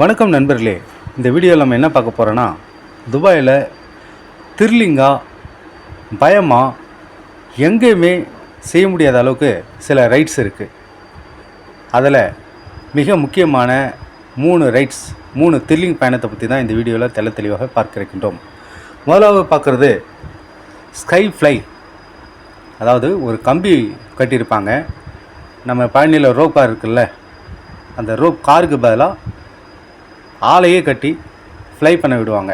வணக்கம் நண்பர்களே. இந்த வீடியோவில் நம்ம என்ன பார்க்க போகிறோன்னா துபாயில் திருலிங்கா பயமாக எங்கேயுமே செய்ய முடியாத அளவுக்கு சில ரைட்ஸ் இருக்குது அதில் மிக முக்கியமான மூணு ரைட்ஸ் மூணு திருலிங் பயணத்தை பற்றி தான் இந்த வீடியோவில் தெள்ள தெளிவாக பார்க்க இருக்கின்றோம் முதலாவது பார்க்குறது ஸ்கை ஃப்ளை அதாவது ஒரு கம்பி கட்டியிருப்பாங்க. நம்ம பழனியில் ரோப்பாக இருக்குல்ல அந்த ரோப் காருக்கு பதிலாக ஆலையே கட்டி ஃப்ளை பண்ண விடுவாங்க.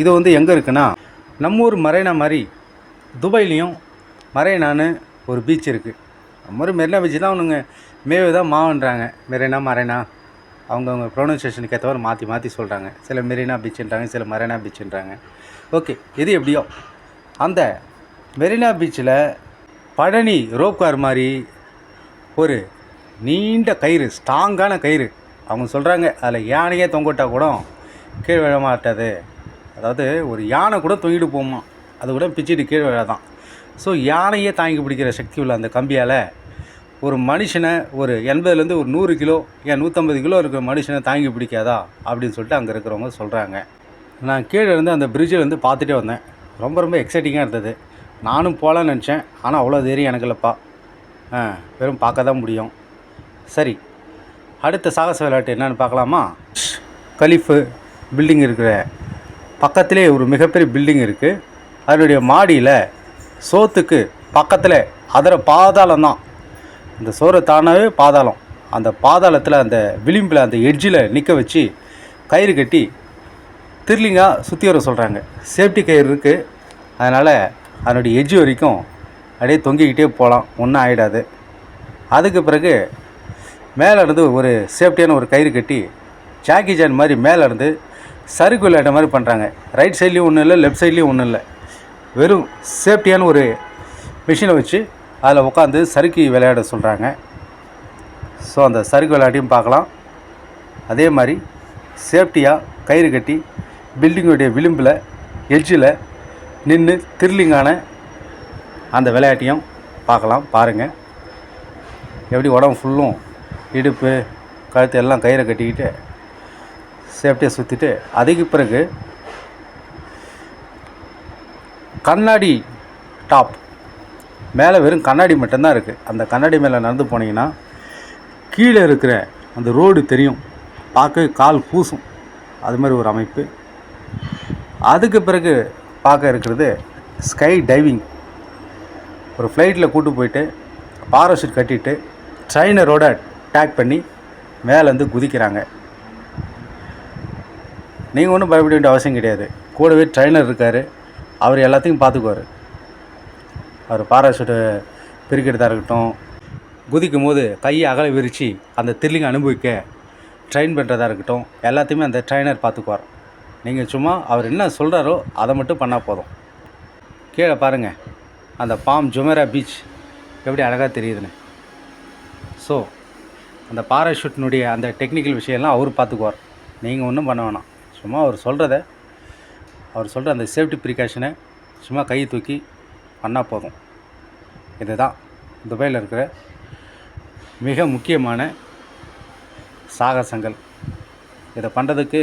இது வந்து எங்கே இருக்குன்னா நம்ம ஊர் மரைனா மாதிரி துபாய்லேயும் மரைனான்னு ஒரு பீச் இருக்குது நம்ம ஊர் மெரினா பீச் தான் அவனுங்க மேவே தான் மாவன்றாங்க. மெரினா மரைனா அவங்கவுங்க ப்ரொனன்சியேஷனுக்கு ஏற்றவாறு மாற்றி மாற்றி சொல்கிறாங்க சில மெரினா பீச்சுன்றாங்க சில மரைனா பீச்சுன்றாங்க ஓகே இது எப்படியோ? அந்த மெரினா பீச்சில் பழனி ரோப் கார் மாதிரி ஒரு நீண்ட கயிறு ஸ்ட்ராங்கான கயிறு. அவங்க சொல்கிறாங்க அதில் யானையே தொங்கிட்டா கூட கீழே விழ மாட்டாது. அதாவது ஒரு யானை கூட தொங்கிட்டு போமா அது கூட பிச்சுட்டு கீழே விழாதான். ஸோ யானையே தாங்கி பிடிக்கிற சக்தி உள்ள அந்த கம்பியால் ஒரு மனுஷனை ஒரு எண்பதுலேருந்து ஒரு நூறு கிலோ ஏன் நூற்றம்பது கிலோ இருக்கிற மனுஷனை தாங்கி பிடிக்காதா? அப்படின்னு சொல்லிட்டு அங்கே இருக்கிறவங்க சொல்கிறாங்க நான் கீழே இருந்து அந்த பிரிட்ஜில் இருந்து பார்த்துட்டே வந்தேன். ரொம்ப ரொம்ப எக்ஸைட்டிங்காக இருந்தது. நானும் போகலான்னு நினச்சேன். ஆனால் அவ்வளோ தைரியம் எனக்கு இல்லைப்பா. ஆ வெறும் பார்க்க தான் முடியும். சரி அடுத்த சாகச விளையாட்டு என்னென்னு பார்க்கலாமா? கலிஃபு பில்டிங் இருக்கிற பக்கத்திலே ஒரு மிகப்பெரிய பில்டிங் இருக்குது அதனுடைய மாடியில் சோத்துக்கு பக்கத்தில் அதில் பாதாளம் தான். இந்த சோறு தானாவே பாதாளம். அந்த பாதாளத்தில் அந்த விளிம்பில் அந்த எட்ஜில் நிற்க வச்சு கயிறு கட்டி திருலிங்காக சுற்றி வர சொல்கிறாங்க சேஃப்டி கயிறு இருக்குது அதனால் அதனுடைய எட்ஜ் வரைக்கும் அப்படியே தொங்கிக்கிட்டே போகலாம் ஒன்றும் ஆகிடாது அதுக்கு பிறகு மேலே இருந்து ஒரு சேஃப்டியான ஒரு கயிறு கட்டி ஜாக்கி ஜான் மாதிரி மேலே இருந்து சறுக்கு விளையாட்ட மாதிரி பண்ணுறாங்க ரைட் சைட்லேயும் ஒன்றும் இல்லை லெஃப்ட் சைட்லேயும் ஒன்றும் இல்லை. வெறும் சேஃப்டியான ஒரு மிஷினை வச்சு அதில் உட்காந்து சறுக்கி விளையாட சொல்கிறாங்க ஸோ அந்த சறுக்கு விளையாட்டையும் பார்க்கலாம். அதே மாதிரி சேஃப்டியாக கயிறு கட்டி பில்டிங்குடைய விளிம்பில் எட்ஜில் நின்று த்ரில்லிங்கான அந்த விளையாட்டையும் பார்க்கலாம் பாருங்கள் எப்படி உடம்பு ஃபுல்லும் இடுப்பு கழுத்து எல்லாம் கயிறை கட்டிக்கிட்டு சேஃப்டியாக சுற்றிட்டு அதுக்கு பிறகு கண்ணாடி டாப் மேலே வெறும் கண்ணாடி மட்டும்தான் இருக்குது அந்த கண்ணாடி மேலே நடந்து போனீங்கன்னா கீழே இருக்கிற அந்த ரோடு தெரியும். பார்க்க கால் பூசும் அது மாதிரி ஒரு அமைப்பு. அதுக்கு பிறகு பார்க்க இருக்கிறது ஸ்கை டைவிங் ஒரு ஃப்ளைட்டில் கூட்டு போயிட்டு பாராஷூட் கட்டிட்டு ட்ரைனரோட டேக் பண்ணி மேலேருந்து குதிக்கிறாங்க. நீங்கள் ஒன்றும் பயப்பட வேண்டிய அவசியம் கிடையாது. கூடவே ட்ரைனர் இருக்கார். அவர் எல்லாத்தையும் பார்த்துக்குவார் அவர் பாராஷூட்டை பிரிக்கிறதா இருக்கட்டும். குதிக்கும் போது கையை அகல விரித்து அந்த த்ரில்லிங் அனுபவிக்க ட்ரெயின் பண்ணுறதா இருக்கட்டும். எல்லாத்தையுமே அந்த ட்ரைனர் பார்த்துக்குவார் நீங்கள் சும்மா அவர் என்ன சொல்கிறாரோ அதை மட்டும் பண்ணால் போதும். கீழே பாருங்கள் அந்த பாம் ஜுமேரா பீச் எப்படி அழகாக தெரியுதுன்னு. ஸோ அந்த பாராஷூட்டினுடைய அந்த டெக்னிக்கல் விஷயம்லாம் அவர் பார்த்துக்குவார். நீங்கள் ஒன்றும் பண்ண வேணாம். சும்மா அவர் சொல்கிறத அவர் சொல்கிற அந்த சேஃப்டி ப்ரிகாஷனை சும்மா கையை தூக்கி பண்ணால் போதும். இதுதான். துபாயில் இருக்கிற மிக முக்கியமான சாகசங்கள். இதை பண்ணுறதுக்கு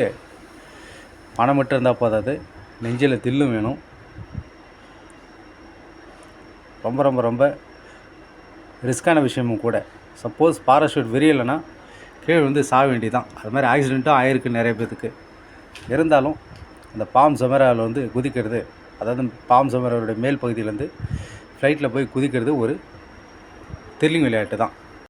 பணம் மட்டும் இருந்தால் போதாது. நெஞ்சில் தில்லும் வேணும். ரொம்ப ரொம்ப ரொம்ப ரிஸ்க்கான விஷயமும் கூட. சப்போஸ் பாராஷூட் விரியலைன்னா கீழே வந்து சாக வேண்டியதான் அது மாதிரி ஆக்சிடெண்ட்டும் ஆயிருக்கு நிறைய பேத்துக்கு. இருந்தாலும் அந்த பாம் சமராவில் வந்து குதிக்கிறது அதாவது பாம் சமராவோட மேல் பகுதியிலேருந்து ஃப்ளைட்டில் போய் குதிக்கிறது ஒரு த்ரில்லிங் விளையாட்டு தான்